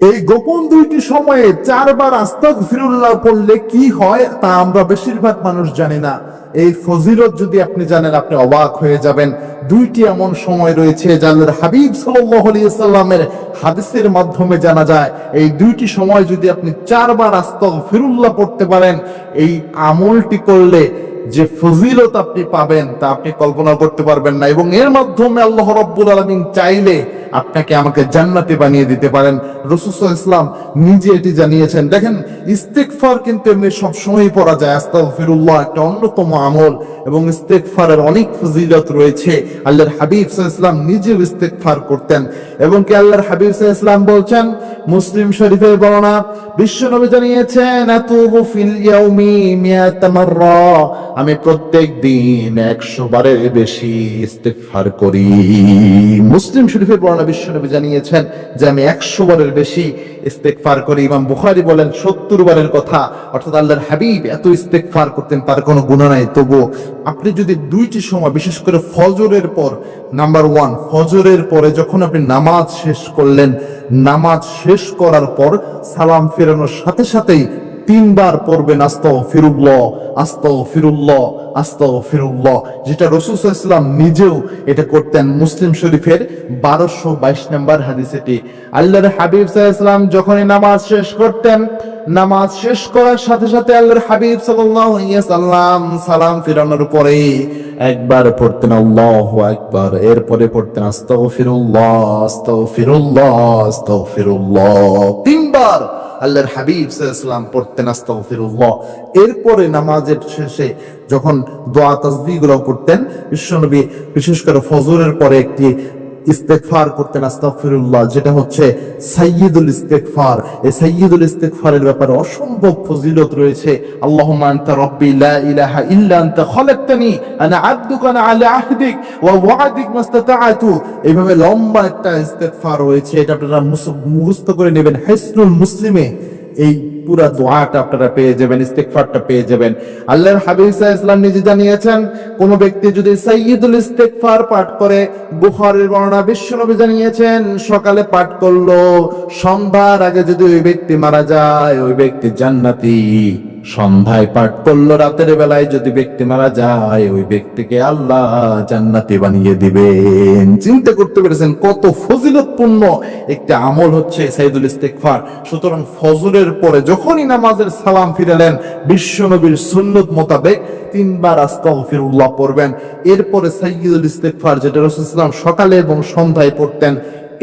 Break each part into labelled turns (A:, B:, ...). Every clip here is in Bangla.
A: এই গোপন দুইটি সময়ে চারবার আস্তাক ফিরুল্লাহ পড়লে কি হয় তা আমরা বেশিরভাগ মানুষ জানি না। এই ফজিলত যদি আপনি জানেন, আপনি অবাক হয়ে যাবেন। দুইটি এমন সময় রয়েছে যাদের হাবিব সাল্লামের হাদিসের মাধ্যমে জানা যায়। এই দুইটি সময় যদি আপনি চারবার আস্তক ফিরুল্লাহ পড়তে পারেন, এই আমলটি করলে যে ফজিলত আপনি পাবেন তা আপনি কল্পনা করতে পারবেন না। এবং এর মাধ্যমে আল্লাহ রব্বুল আলমিন চাইলে আপনাকে আমাকে জান্নাতে বানিয়ে দিতে পারেন। রসুল ইসলাম নিজে এটি জানিয়েছেন। দেখেন ইস্তেকফার কিন্তু এমনি সবসময় পড়া যায়। আস্তাগফিরুল্লাহ একটা অন্যতম আমল। এবং ইস্তেকফারের অনেক ফজিলত রয়েছে। আল্লাহর হাবিব ইসলাম নিজেও ইস্তেকফার করতেন। এবং কি আল্লাহর হাবিব ইসলাম বলছেন? মুসলিম শরীফের বর্ণনা বিশ্বনবী জানিয়েছেন, আতুবু ফিল ইয়াউমি মিয়াতামাররা আমি প্রত্যেক দিন একশো বারের বেশি ইস্তেগফার করি। মুসলিম শরীফের বর্ণনা বিশ্বনবী জানিয়েছেন যে আমি একশো বারের বেশি ইস্তেগফার করি। ইমাম বুখারী বলেন, সত্তর বারের কথা। অর্থাৎ আল্লাহর হাবিব এত ইস্তেগফার করতেন, তার কোনো গুণা নাই। তবু আপনি যদি দুইটি সময়, বিশেষ করে ফজরের পর, নাম্বার ওয়ান, ফজরের পরে যখন আপনি নামাজ শেষ করলেন, নামাজ শেষ করার পর সালাম ফেরানোর সাথে সাথেই তিনবার পড়বেন আস্তাও ফিরুল্লাহ আস্তাও ফিরুল্লাহ আস্তাও ফিরুল্লাহ যেটা রসুল ইসলাম নিজেও এটা করতেন মুসলিম শরীফের বারোশো বাইশ নম্বর হাদিস এটি আল্লাহর হাবিব ইসলাম যখনই নামাজ শেষ করতেন, নামাজ শেষ করার সাথে সাথে আল্লাহর হাবিব সাল্লাম সালাম ফিরানোর পরে একবার পড়তেন, আল্লাহ একবার এরপরে পড়তেন আস্তাও ফিরুল্লাহ আস্তাও ফিরুল্লাহ আস্তাও ফিরুল্লাহ তিনবার আল্লাহর হাবিব সাল্লাম পড়তেন আস্তাগফিরুল্লাহ। এরপরে নামাজের শেষে যখন দোয়া তাসবিহগুলো করতেন বিশ্বনবী বিশেষ করে ফজরের পরে একটি ইস্তেগফার করতেন, আস্তাগফিরুল্লাহ, যেটা হচ্ছে সাইয়্যিদুল ইস্তেগফার। এই সাইয়্যিদুল ইস্তেগফারের ব্যাপারে অসম্ভব ফজিলত রয়েছে। আল্লাহুম্মা আনতা রাব্বি লা ইলাহা ইল্লা আনতা খলাকতানি, আনা আবদুকা আলা আহদিক, ওয়া ওয়াদিক মাস্তাতাআতু এইভাবে লম্বা একটা ইস্তেগফার রয়েছে, এটা আপনারা মুখস্থ করে নেবেন। হিসনুল মুসলিমে এই পুরা দোয়াটা আপনারা পেয়ে যাবেন ইস্তেকফারটা পেয়ে যাবেন। আল্লাহর হাবিব সাল্লাল্লাহু ইসলাম নিজে জানিয়েছেন, কোন ব্যক্তি যদি সাইয়্যিদুল ইস্তেকফার পাঠ করে, বুখারীর বর্ণনা বিশ্বনবী জানিয়েছেন, সকালে পাঠ করল, সন্ধ্যার আগে যদি ওই ব্যক্তি মারা যায়, ওই ব্যক্তি জান্নাতি। সন্ধ্যায় পাঠ করল, রাতের বেলায় যদি ব্যক্তি মারা যায়, ওই ব্যক্তিকে আল্লাহ জান্নাতি বানিয়ে দিবেন। চিন্তা করতে পেরেছেন কত ফজিলতপূর্ণ একটি আমল হচ্ছে সাইদুল ইস্তেকফার সুতরাং ফজরের পরে যখনই নামাজের সালাম ফিরালেন, বিশ্বনবীর সুন্নত মোতাবেক তিনবার আস্তাগফিরুল্লাহ পড়বেন। এরপরে সাইয়্যিদুল ইস্তেকফার যেটা রসুল সকালে এবং সন্ধ্যায় পড়তেন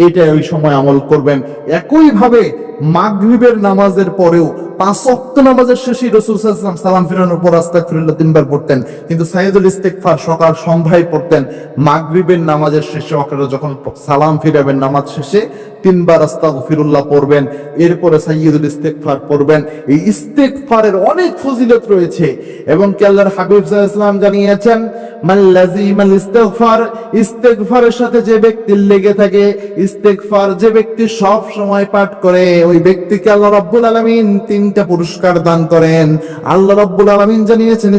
A: এটা ওই সময় আমল করবেন। একই ভাবে মাগরিবের নামাজের পরেও পাঁচ অক্ট নামাজের শেষে রসুল সাল্লাম সালাম ফিরানোর পর আস্তাকফিরুল্লাহ তিনবার পড়তেন। কিন্তু সাইদুল ইস্তেকফার সকাল সন্ধ্যায় পড়তেন। মাগরিবের নামাজের শেষে অকালে যখন সালাম ফিরাবেন নামাজ শেষে তিনবার আস্তাগফিরুল্লাহ পড়বেন, এরপরে সাইয়্যিদুল ইস্তেগফার পড়বেন। এই ইস্তেগফারের অনেক ফজিলত রয়েছে। এবং কি আল্লাহর হাবিব সাল্লাল্লাহু জানিয়েছেন তিনটা পুরস্কার দান করেন। আল্লাহ জানিয়েছেন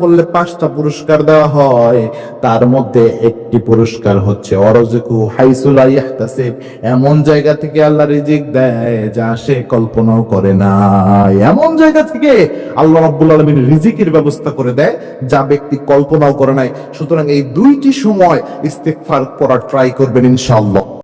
A: করলে পাঁচটা পুরস্কার দেওয়া হয়। তার মধ্যে একটি পুরস্কার হচ্ছে অরজকু এমন জায়গা থেকে আল্লাহ রিজিক দেয় যা সে কল্পনাও করে না। এমন জায়গা থেকে আল্লাহ রাব্বুল আলামিন রিজিকের ব্যবস্থা করে দেয় যা ব্যক্তি কল্পনাও করে নাই। সুতরাং এই দুইটি সময় ইস্তেফার করার ট্রাই করবেন ইনশাআল্লাহ।